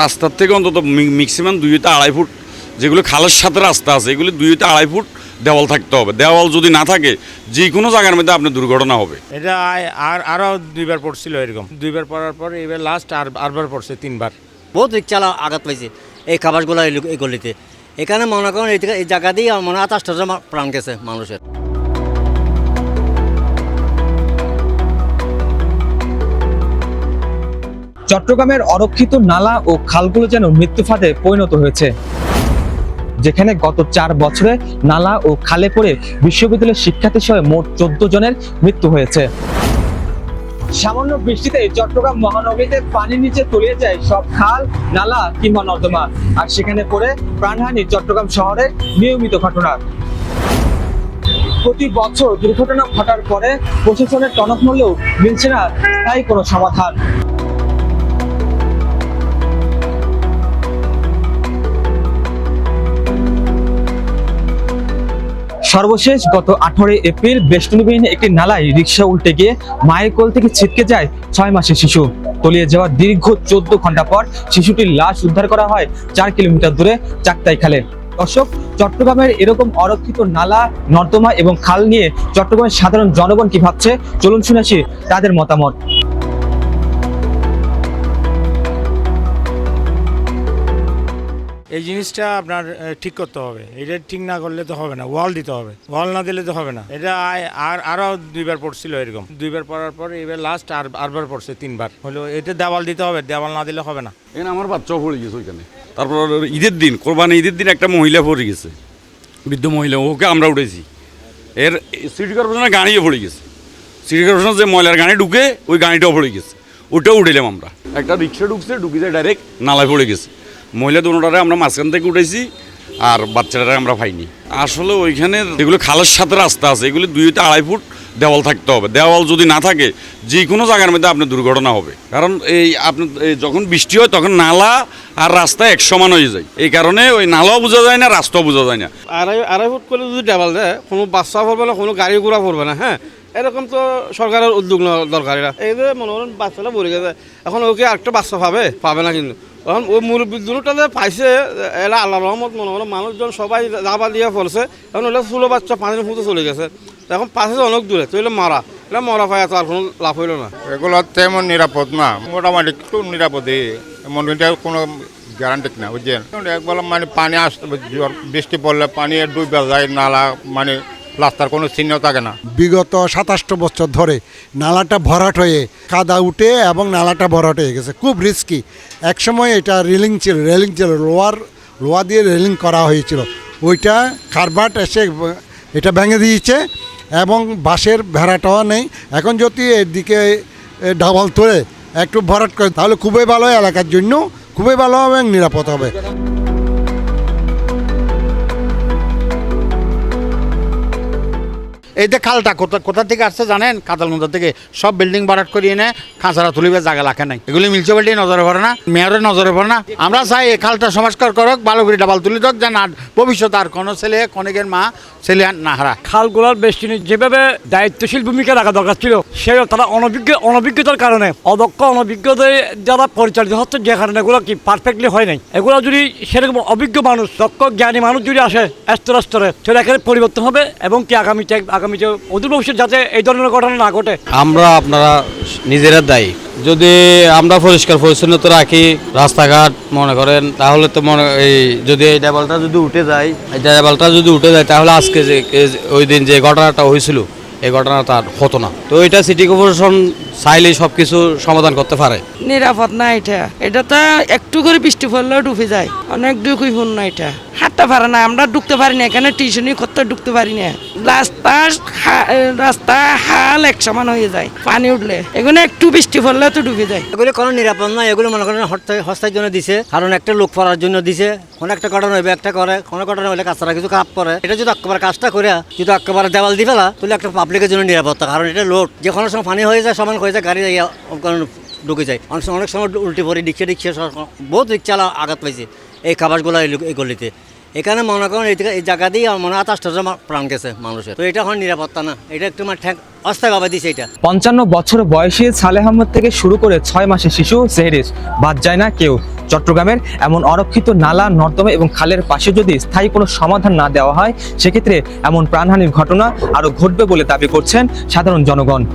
রাস্তার থেকে অন্তত ম্যাক্সিমাম দুই হইতে আড়াই ফুট যেগুলো খালের সাথে রাস্তা আছে এগুলি দুই হইতে আড়াই ফুট দেওয়াল থাকতে হবে। দেওয়াল যদি না থাকে যে কোনো জায়গার মধ্যে আপনার দুর্ঘটনা হবে। এটা আর আরও দুইবার পড়ছিল এরকম। দুইবার পড়ার পর এবার লাস্ট আর আরবার পড়ছে তিনবার। বহুত রিক্সা আঘাত পাইছে এই খাবারগুলো এই এই গলিতে। এখানে মনে করেন এই এই জায়গা দিয়ে মনে হয় আঠাশটা প্রাণ গেছে মানুষের। চট্টগ্রামের অরক্ষিত নালা ও খালগুলো যেন মৃত্যু ফাঁদে পরিণত হয়েছে। যেখানে গত চার বছরে নালা ও খালে পড়ে বিশ্ববিদ্যালয়ের শিক্ষার্থী সহ মোট চোদ্দ জনের মৃত্যু হয়েছে। সামান্য বৃষ্টিতে চট্টগ্রাম মহানগরীতে পানির নিচে তলিয়ে যায় সব খাল, নালা কিংবা নর্দমা। আর সেখানে পড়ে প্রাণহানি চট্টগ্রাম শহরের নিয়মিত ঘটনা। প্রতি বছর দুর্ঘটনা ঘটার পরে প্রশাসনের টনক মূল্যেও মিলছে না তাই কোনো সমাধান। সর্বশেষ গত আঠারোই এপ্রিল বেষ্টনীবিহীন একটি নালায় রিক্সা উল্টে গিয়ে মায়ের কোল থেকে ছিটকে যায় ছয় মাসের শিশু। তলিয়ে যাওয়ার দীর্ঘ চোদ্দ ঘণ্টা পর শিশুটির লাশ উদ্ধার করা হয় চার কিলোমিটার দূরে চাকতাই খালে। দর্শক চট্টগ্রামের এরকম অরক্ষিত নালা, নর্দমা এবং খাল নিয়ে চট্টগ্রামের সাধারণ জনগণ কি ভাবছে? চলুন শুনে আসি তাদের মতামত। এই জিনিসটা আপনার ঠিক করতে হবে। এটা ঠিক না করলে তো হবে না। ওয়াল দিতে হবে। ওয়াল না দিলে তো হবে না। এটা আর আরও দুইবার পড়ছিল এরকম। দুইবার পড়ার পর এবার লাস্ট আর, আরবার পড়ছে, তিনবার। হলো এটা দেওয়াল দিতে হবে, দেওয়াল না দিলে হবে না। এখানে আমার বাচ্চাও পড়ে গেছে ওইখানে। তারপর ঈদের দিন কোরবানি ঈদের দিন একটা মহিলা পড়ে গেছে। বৃদ্ধ মহিলা, ওকে আমরা উঠেছি। এর সিটি কর্পোরেশনের গাড়িও পড়ে গেছে। সিটি কর্পোরেশনের যে ময়লার গাড়ি ঢুকে, ওই গাড়িটাও পড়ে গেছে। ওটাও উঠেলাম আমরা। একটা রিক্সা ঢুকছে, ঢুকে যায় ডাইরেক্ট নালায় পড়ে গেছে। মহিলা দুটারে আমরা মাঝখান থেকে উঠেছি আর বাচ্চাটারে আমরা পাইনি। আসলে ওইখানে যেগুলো খালের সাথে রাস্তা আছে, এগুলি দুই হইতে আড়াই ফুট দেওয়াল থাকতে হবে। দেওয়াল যদি না থাকে যে কোনো জায়গার মধ্যে আপনার দুর্ঘটনা হবে। কারণ এই আপনি এই যখন বৃষ্টি হয়, তখন নালা আর রাস্তা এক সমান হয়ে যায়। এই কারণে ওই নালাও বোঝা যায় না, রাস্তাও বোঝা যায় না। আড়াই আড়াই ফুট করে যদি ডাবল দেয়, কোনো বাচ্চা পড়বে না, কোনো গাড়ি ঘোড়া পড়বে না হ্যাঁ? এরকম তো সরকারের উদ্যোগ দরকার এই যে মনে করেন বাচ্চাটা পড়ে গেছে, এখন ওকে একটা বাচ্চা পাবে? পাবে না কিন্তু। এখন ওই মুরব্বী দুটাতে পাইছে, এরা আল্লাহ রহমত মনে করেন মানুষজন সবাই যাবা দিয়ে পড়ছে এখন ওটা ছোটো বাচ্চা পানির ফুটে চলে গেছে। এখন পাশে অনেক দূরে, তো মারা। এটা মরা পায় তো আর কোনো লাভ হইল না। এগুলো তেমন নিরাপদ না। মোটামুটি একটু নিরাপদে। এমন কোনো গ্যারান্টি না, বুঝছেন? একবার মানে পানি আসতে বৃষ্টি পড়লে পানি ডুবে যায়, নালা মানে রাস্তার কোনো চিহ্ন থাকে না। বিগত সাতাশটা বছর ধরে নালাটা ভরাট হয়ে কাদা উঠে এবং নালাটা ভরাট হয়ে গেছে। খুব রিস্কি একসময় এটা রেলিং ছিল রেলিং ছিল লোয়ার লোয়া দিয়ে রেলিং করা হয়েছিল। ওইটা কারবাট এসে এটা ভেঙে দিয়েছে এবং বাঁশের ভেড়াটাও নেই। এখন যদি এদিকে ডাবল তোলে, একটু ভরাট করে, তাহলে খুবই ভালো এলাকার জন্য, খুবই ভালো হবে এবং নিরাপদ হবে। এই যে খালটা, কোথা কোথা থেকে আসছে জানেন? কাতালমন্দা থেকে। সব বিল্ডিং বারাট করে এনে খাঁচারা তুলিবে, জায়গা লাখে নাই। এগুলি মিউনিসিপালিটি নজরে পড়ে না, মেয়রের নজরে পড়ে না। আমরা চাই এই খালটা সংস্কার করক, ভালো করে ডাবাল তুলি দক যেন আর ভবিষ্যৎ আর কোনো ছেলে, কনেকের মা, ছেলে না হারা। খালগুলার বেষ্টনী যেভাবে দায়িত্বশীল ভূমিকা রাখা দরকার ছিল সে তারা অনভিজ্ঞ, অনভিজ্ঞতার কারণে, অদক্ষ অনভিজ্ঞতায় যারা পরিচালিত হচ্ছে, যে কারণে এগুলো কি পারফেক্টলি হয় নাই। এগুলো যদি সেরকম অভিজ্ঞ মানুষ, দক্ষ, জ্ঞানী মানুষ যদি আসে, স্তরে স্তরে, সেটা এখানে পরিবর্তন হবে এবং কি আগামীতে আগামীতে অদূর ভবিষ্যৎ যাতে এই ধরনের ঘটনা না ঘটে। আমরা আপনারা নিজেরা দায়ী। যদি আমরা পরিষ্কার পরিচ্ছন্নতা রাখি রাস্তাঘাট মনে করেন তাহলে তো মনে এই যদি এই ডাবলটা যদি উঠে যায় এই ডাবলটা যদি উঠে যায় তাহলে আজকে যে যে- ওই দিন যে ঘটনাটা হয়েছিল এই ঘটনাটা আর হতো না। তো এটা সিটি কর্পোরেশন চাইলে সব কিছু সমাধান করতে পারে। নিরাপদ না এটা। এটা তো একটু করে বৃষ্টি পড়লেও ডুবে যায়। অনেক দুঃখই না এটা। হাঁটতে পারে না, আমরা ঢুকতে পারি না, এখানে টিউশনি করতে ঢুকতে পারি না। রাস্তা রাস্তা, হাল এক সমান হয়ে যায়, পানি উঠলে। এখানে একটু বৃষ্টি পড়লে তো ডুবে যায়। এগুলো কোনো নিরাপদ না এগুলো মনে করেন হস্তার জন্য দিছে, কারণ একটা লোক পড়ার জন্য দিছে, কোনো একটা ঘটনা হইবে, একটা করে, কোনো ঘটনা হলে কাজটা কিছু খারাপ করে। এটা যদি একেবারে কাজটা করে যদি একেবারে দেওয়াল দিয়ে ফেলা, তাহলে একটা পাবলিকের জন্য নিরাপত্তা, কারণ এটা লোড। যে কোনো সময় পানি হয়ে যায়, সমান হয়ে যায়, গাড়ি ঢুকে যায়। অনেক সময় অনেক সময় উল্টে পড়ে রিক্সা রিক্সা বহুত রিক্সা আঘাত পাইছে। এই খাবারগুলো এই- গলিতে। এখানে মনে করেন এই জায়গা দিয়ে মনে হয় আঠাশটা প্রাণ গেছে মানুষের। তো এটা এখন নিরাপত্তা না। এটা একটু মানে ঠ্যাক অস্থায়ীভাবে দিছে এটা। পঞ্চান্ন বছর বয়সী সালেহ আহমদ থেকে শুরু করে ছয় মাসের শিশু সেহরিস বাদ যায় না কেউ। চট্টগ্রামের এমন অরক্ষিত নালা, নর্দমা এবং খালের পাশে যদি স্থায়ী কোনো সমাধান না দেওয়া হয়, সেক্ষেত্রে এমন প্রাণহানির ঘটনা আরও ঘটবে বলে দাবি করছেন সাধারণ জনগণ।